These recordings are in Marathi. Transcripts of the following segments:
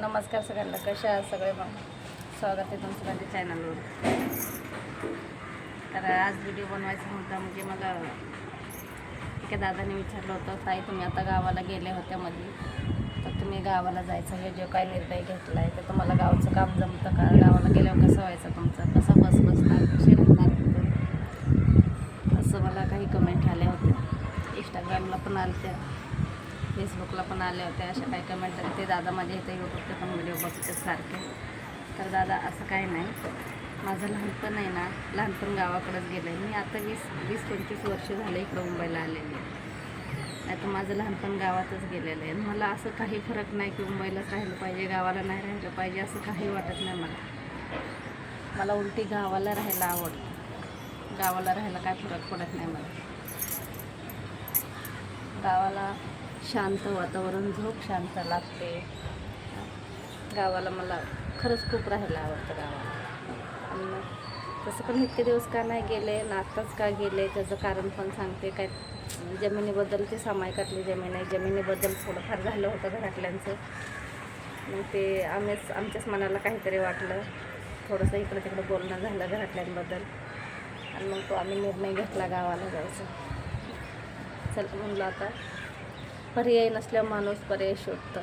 नमस्कार सगळ्यांना कशा आहात सगळे मग? स्वागत आहे तुमचं माझ्या चॅनलवर तर आज व्हिडिओ बनवायचा होता म्हणजे मला एका दादाने विचारलं होतं ताई तुम्ही आता गावाला गेले होत्या मध्ये तर तुम्ही गावाला जायचं हे जो काय निर्णय घेतला आहे तर तुम्हाला गावचं काम जमतं का? गावाला गेल्यावर कसं व्हायचं तुमचं? कसं बस बसणार कसे राहणार असं मला काही कमेंट आल्या होत्या. इंस्टाग्रामला पण आल्या त्या फेसबुकला पण आले होते अशा काही कमेंट ते दादा माझ्या इथे यूट्यूबचे पण व्हिडिओ बघते सारखे. तर दादा असं काही नाही. माझं लहानपण आहे ना लहानपण गावाकडेच गेलं आहे मी आता वीस वीस पंचवीस वर्ष झाले इकडं मुंबईला आलेली. आहे नाही तर माझं लहानपण गावातच गेलेलं आहे. मला असं काही फरक नाही की मुंबईलाच राहिलं पाहिजे गावाला नाही राहिलं पाहिजे असं काही वाटत नाही मला. मला उलटी गावाला राहायला आवडतं. गावाला राहायला काय फरक पडत नाही मला. गावाला शांत वातावरण झोप शांत लागते. गावाला मला खरंच खूप राहायला आवडतं गावाला. आणि तसं पण इतके दिवस का नाही गेले ना आत्ताच का गेले त्याचं कारण पण सांगते काय. जमिनीबद्दल ते सामायिकातली जमीन आहे जमिनीबद्दल थोडंफार झालं होतं घरातल्यांचं. मग ते आम्हीच आमच्याच मनाला काहीतरी वाटलं. थोडंसं इकडं तिकडं बोलणं झालं घरातल्यांबद्दल. आणि मग तो आम्ही निर्णय घेतला गावाला जायचं. चल म्हणलं आता पर्याय नसल्यावर माणूस पर्याय शोधतं.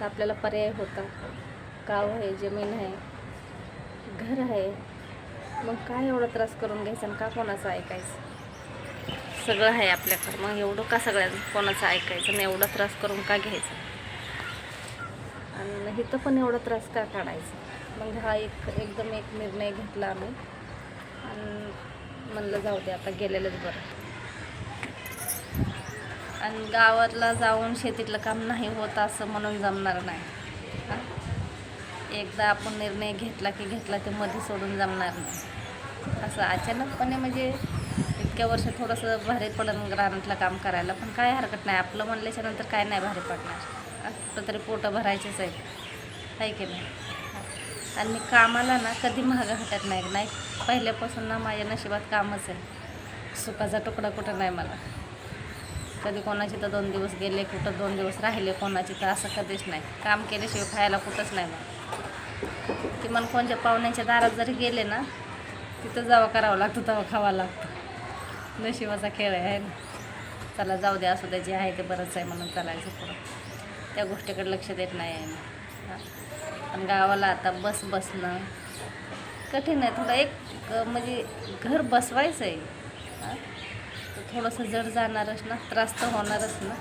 तर आपल्याला पर्याय होता. गाव आहे जमीन आहे घर आहे. मग काय एवढा त्रास करून घ्यायचा आणि का कोणाचं ऐकायचं? सगळं आहे आपल्याकडं. मग एवढं का सगळ्या कोणाचं ऐकायचं आणि एवढा त्रास करून का घ्यायचं? आणि इथं पण एवढा त्रास का काढायचा? मग हा एक एकदम एक निर्णय घेतला आम्ही. आणि म्हणलं जाऊ दे आता गेलेलंच बरं. आणि गावातला जाऊन शेतीतलं काम नाही होत असं म्हणून जमणार नाही. एकदा आपण निर्णय घेतला की घेतला ते मध्ये सोडून जमणार नाही. असं अचानकपणे म्हणजे इतक्या वर्ष थोडंसं भारी पडन रानातलं काम करायला पण काय हरकत नाही. आपलं म्हणल्याच्या नंतर काय नाही भारी पडणार. कुठं तरी पोटं भरायचेच आहेत. आहे की नाही? आणि मी कामाला ना कधी महाग हटत नाही. नाही पहिल्यापासून ना माझ्या नशिबात कामच आहे. सुखाचा तुकडा कुठं नाही मला. कधी कोणाची तर दोन दिवस गेले कुठं दोन दिवस राहिले कोणाची तर असं कधीच नाही. काम केल्याशिवाय खायला कुठंच नाही मग. किमान कोणत्या पाहुण्यांच्या दारात जरी गेले ना तिथं जावं करावं लागतं तेव्हा खावा लागतं. नशिबाचा खेळ आहे ना? चला जाऊ द्या असू द्या जे आहे ते बरंच आहे म्हणून चालायचं पुढं. त्या गोष्टीकडे लक्ष देत नाही आहे पण गावाला आता बस बसणं कठीण आहे. थोडं एक म्हणजे घर बसवायचं आहे तर थोडंसं जड जाणारच ना त्रास तर होणारच ना.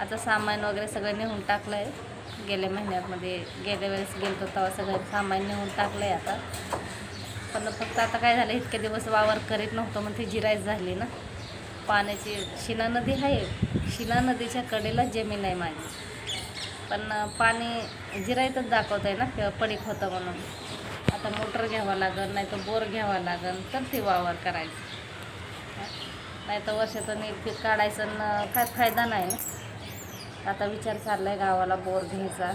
आता सामान वगैरे सगळं नेऊन टाकलं आहे गेल्या महिन्यामध्ये गेल्या वेळेस गेलो तेव्हा सगळं सामान नेऊन टाकलं आहे आता. पण फक्त आता काय झालं इतके दिवस वावर करीत नव्हतं मग ती जिरायच झाली ना. पाण्याची शिना नदी आहे. शिना नदीच्या कडेला जमीन आहे माझी. पण पाणी जिरायतच दाखवत आहे ना किंवा पडीक होतं म्हणून. आता मोटर घ्यावा लागेल नाही तर बोर घ्यावा लागेल तर ते वावर करायचं. नाही तर वर्षातून एक पीक काढायचं न काय फायदा नाही. आता विचार चालला आहे गावाला बोर घ्यायचा.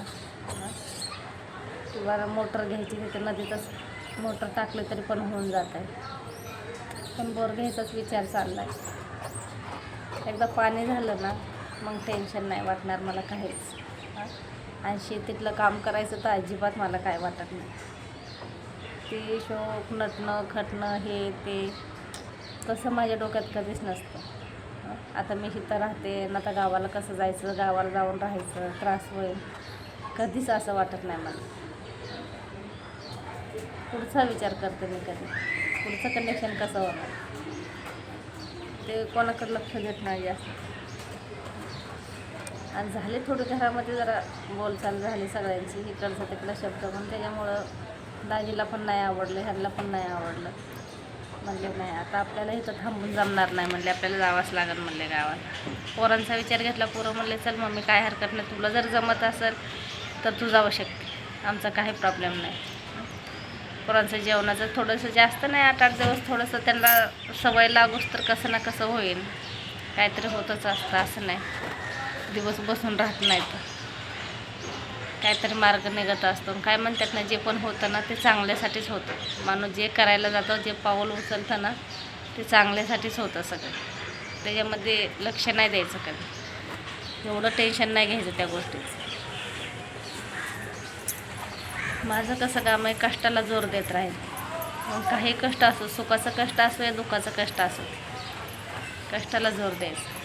किंवा मोटर घ्यायची तिथे नदीतच मोटर टाकली तरी पण होऊन जात आहे पण बोर घ्यायचाच विचार चालला आहे एकदा पाणी झालं ना मग टेन्शन नाही वाटणार मला काहीच. आणि शेतीतलं काम करायचं तर अजिबात मला काय वाटत नाही. ते शोक नटणं खटणं हे ते. तसं माझ्या डोक्यात कधीच नसतं. आता मी इथं राहते ना आता गावाला कसं जायचं गावाला जाऊन राहायचं त्रास होईल. कधीच असं वाटत नाही मला. पुढचा विचार करते मी कधी. पुढचं कनेक्शन कसं होणार? ते कोणाकडे लक्ष देत नाही जास्त. आणि झाले थोडी घरामध्ये जरा बोलचाल झाली सगळ्यांची इकडचा तिकडं शब्द पण. त्याच्यामुळं दाजीला पण नाही आवडलं ह्यांना पण नाही आवडलं. म्हणले नाही आता आपल्याला इथं थांबून जमणार नाही म्हणले आपल्याला जावंच लागेल म्हणले गावात. पोरांचा विचार घेतला पोरं म्हणले चल मम्मी काय हरकत नाही तुला जर जमत असेल तर तू जाऊ शकते आमचा काही प्रॉब्लेम नाही. पोरांचं जेवणाचं थोडंसं जास्त नाही आठ आठ दिवस थोडंसं त्यांना सवय लागूस तर कसं ना कसं होईल काहीतरी होतच असतं असं नाही. दिवस बसून राहत नाही तर काहीतरी मार्ग निघत असतो. काय म्हणतात ना जे पण होतं ना ते चांगल्यासाठीच होतं. माणूस जे करायला जातो जे पाऊल उचलतं ना ते चांगल्यासाठीच होतं सगळं. त्याच्यामध्ये लक्ष नाही द्यायचं कधी. एवढं टेन्शन नाही घ्यायचं त्या गोष्टीचं. माझं कसं काम आहे कष्टाला जोर देत राहील मग काही कष्ट असो सुखाचं कष्ट असो या दुःखाचं कष्ट असो कष्टाला जोर द्यायचं.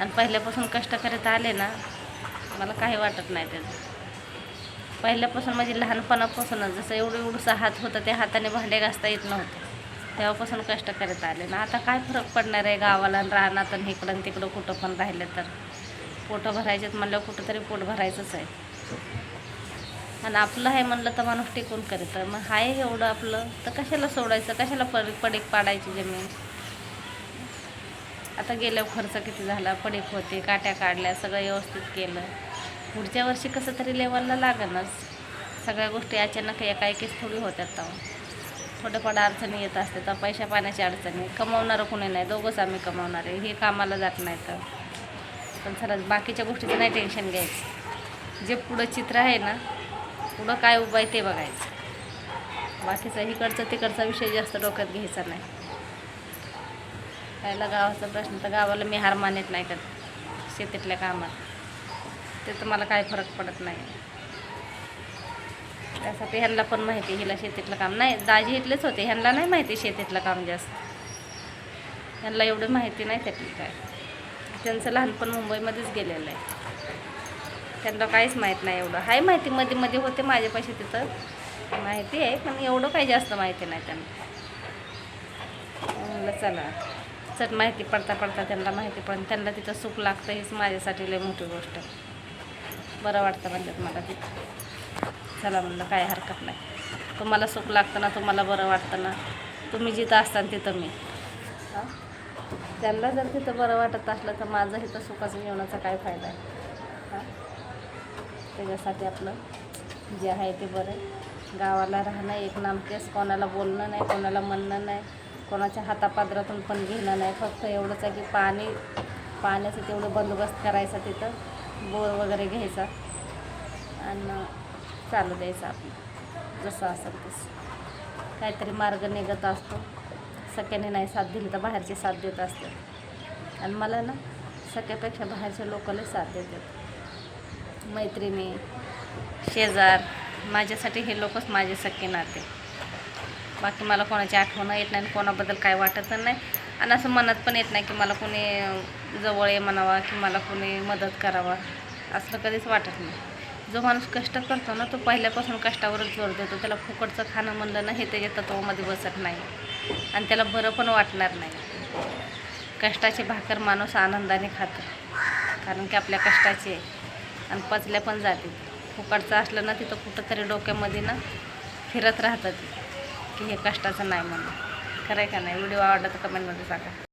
आणि पहिल्यापासून कष्ट करत आले ना मला काही वाटत नाही त्याचं. पहिल्यापासून म्हणजे लहानपणापासूनच जसं एवढं एवढंसं हात होतं त्या हाताने भांडे घासता येत नव्हते. तेव्हापासून कष्ट करत आले. ना आता काय फरक पडणार आहे गावाला आणि रानात आणि इकडं आणि तिकडं कुठं पण राहिलं तर? पोटं भरायचेत म्हणल्यावर कुठं तरी पोट भरायचंच आहे. आणि आपलं आहे म्हणलं तर माणूस टिकून करत. मग आहे एवढं आपलं तर कशाला सोडायचं? कशाला पड पडीक पाडायची जमीन? आता गेल्यावर खर्च किती झाला? पडीक होते काट्या काढल्या सगळं व्यवस्थित केलं. पुढच्या वर्षी कसं तरी लेवलला लागणच सगळ्या गोष्टी अचानक एका एकीच थोडी होत्यात तेव्हा. थोडंफार अडचणी येत असते तर पैशा पाण्याची अडचणी. कमावणारं कोणी नाही दोघंच आम्ही कमावणार आहे. हे कामाला जात नाही तर पण सरळ बाकीच्या गोष्टीचं नाही टेन्शन घ्यायचं. जे पुढं चित्र आहे ना पुढं काय उभं आहे ते बघायचं. बाकीचा इकडचा तिकडचा विषय जास्त डोक्यात घ्यायचा नाही. पहिला गावाचा प्रश्न तर गावाला मी हार मानत नाही का शेतीतल्या कामात. ते तर मला काय फरक पडत नाही. त्यासाठी ह्यांना पण माहिती हिला शेतीतलं काम नाही. दाजी इथलेच होते ह्यांना नाही माहिती शेतीतलं काम जास्त. ह्यांना एवढी माहिती नाही त्यातली काय. त्यांचं लहानपण मुंबईमध्येच गेलेलं आहे. त्यांना काहीच माहीत नाही एवढं. आहे माहिती मध्ये मध्ये होते माझ्यापाशी तिथं. माहिती आहे पण एवढं काही जास्त माहिती नाही त्यांना. म्हणलं चला. चट माहिती पडता पडता त्यांना माहिती पण त्यांना तिथं सुख लागतं हीच माझ्यासाठी लई मोठी गोष्ट. बरं वाटतं म्हणतात मला तिथं चला म्हणलं काय हरकत नाही. तुम्हाला सुख लागतं ना तुम्हाला बरं वाटतं ना. तुम्ही जिथं असताना तिथं मी. हां? त्यांना जर तिथं बरं वाटत असलं तर माझं इथं सुखाचं जेवणाचा काय फायदा आहे? हां? त्याच्यासाठी आपलं जे आहे ते बरं गावाला राहणं एक नामकेस कोणाला बोलणं नाही कोणाला म्हणणं नाही कोणाच्या हातापादरातून पण घेणं नाही. फक्त एवढंच आहे की पाणी पाण्याचं तेवढं बंदोबस्त करायचा तिथं. बोर वगैरे घ्यायचा. आणि चालू द्यायचं आपलं. जसं असेल तसं. काहीतरी मार्ग निघत असतो. सख्याने नाही साथ दिली तर बाहेरचे साथ देत असते आणि मला ना सख्यापेक्षा बाहेरच्या लोकांना साथ देतात. मैत्रिणी शेजार माझ्यासाठी हे लोकच माझे सख्खे नाते. बाकी मला कोणाची आठवणं येत नाही आणि कोणाबद्दल काय वाटत नाही. आणि असं मनात पण येत नाही की मला कोणी जवळ ये म्हणावा की मला कोणी मदत करावा. असं कधीच वाटत नाही. जो माणूस कष्ट करतो ना तो पहिल्यापासून कष्टावरच जोर देतो. त्याला फुकटचं खाणं म्हणलं ना हे त्याच्या तत्वामध्ये बसत नाही. आणि त्याला बरं पण वाटणार नाही. कष्टाची भाकर माणूस आनंदाने खातो. कारण की आपल्या कष्टाचे आणि पचल्या पण जाते फुकटचं असलं ना तिथं कुठंतरी डोक्यामध्ये ना फिरत राहतं की हे कष्टाचं नाही म्हणून. खरं आहे का नाही? व्हिडिओ आवडला तर कमेंटमध्ये सांगा.